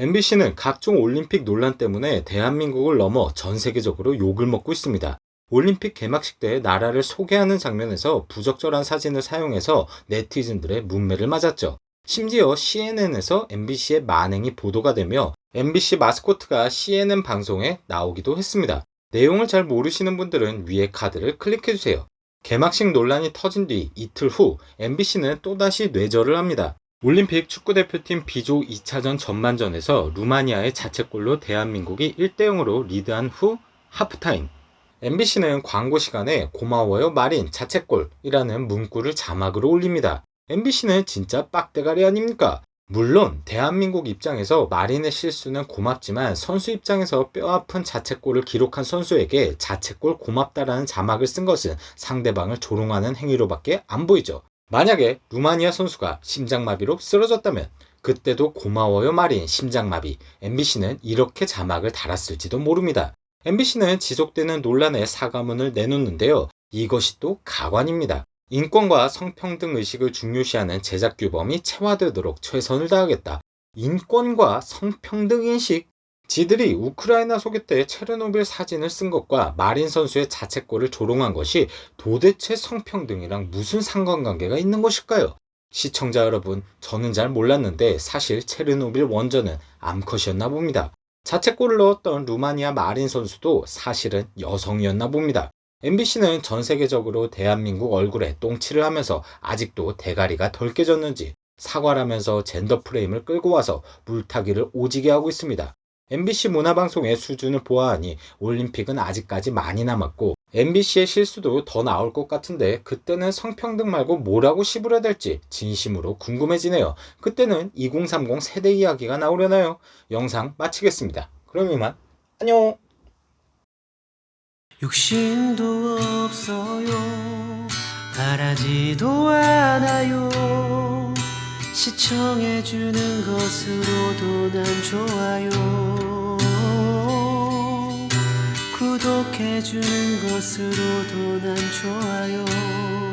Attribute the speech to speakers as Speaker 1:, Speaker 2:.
Speaker 1: MBC는 각종 올림픽 논란 때문에 대한민국을 넘어 전 세계적으로 욕을 먹고 있습니다. 올림픽 개막식 때 나라를 소개하는 장면에서 부적절한 사진을 사용해서 네티즌들의 문매를 맞았죠. 심지어 CNN에서 MBC의 만행이 보도가 되며 MBC 마스코트가 CNN 방송에 나오기도 했습니다. 내용을 잘 모르시는 분들은 위에 카드를 클릭해주세요. 개막식 논란이 터진 뒤 이틀 후 MBC는 또다시 뇌절을 합니다. 올림픽 축구대표팀 B조 2차전 전반전에서 루마니아의 자책골로 대한민국이 1대0으로 리드한 후 하프타임. MBC는 광고 시간에 고마워요 마린 자책골이라는 문구를 자막으로 올립니다. MBC는 진짜 빡대가리 아닙니까? 물론 대한민국 입장에서 마린의 실수는 고맙지만 선수 입장에서 뼈아픈 자책골을 기록한 선수에게 자책골 고맙다라는 자막을 쓴 것은 상대방을 조롱하는 행위로밖에 안 보이죠. 만약에 루마니아 선수가 심장마비로 쓰러졌다면 그때도 고마워요 마린 심장마비 MBC는 이렇게 자막을 달았을지도 모릅니다. MBC는 지속되는 논란에 사과문을 내놓는데요. 이것이 또 가관입니다. 인권과 성평등 의식을 중요시하는 제작 규범이 체화되도록 최선을 다하겠다. 인권과 성평등 인식? 지들이 우크라이나 소개 때 체르노빌 사진을 쓴 것과 마린 선수의 자책골을 조롱한 것이 도대체 성평등이랑 무슨 상관관계가 있는 것일까요? 시청자 여러분, 저는 잘 몰랐는데 사실 체르노빌 원전은 암컷이었나 봅니다. 자책골을 넣었던 루마니아 마린 선수도 사실은 여성이었나 봅니다. MBC는 전 세계적으로 대한민국 얼굴에 똥칠을 하면서 아직도 대가리가 덜 깨졌는지 사과라면서 젠더 프레임을 끌고 와서 물타기를 오지게 하고 있습니다. MBC 문화방송의 수준을 보아하니 올림픽은 아직까지 많이 남았고 MBC의 실수도 더 나올 것 같은데 그때는 성평등 말고 뭐라고 씹으려 될지 진심으로 궁금해지네요. 그때는 2030 세대 이야기가 나오려나요? 영상 마치겠습니다. 그럼 이만 안녕
Speaker 2: 욕심도 없어요 바라지도 않아요 시청해주는 것으로도 난 좋아요 구독해주는 것으로도 난 좋아요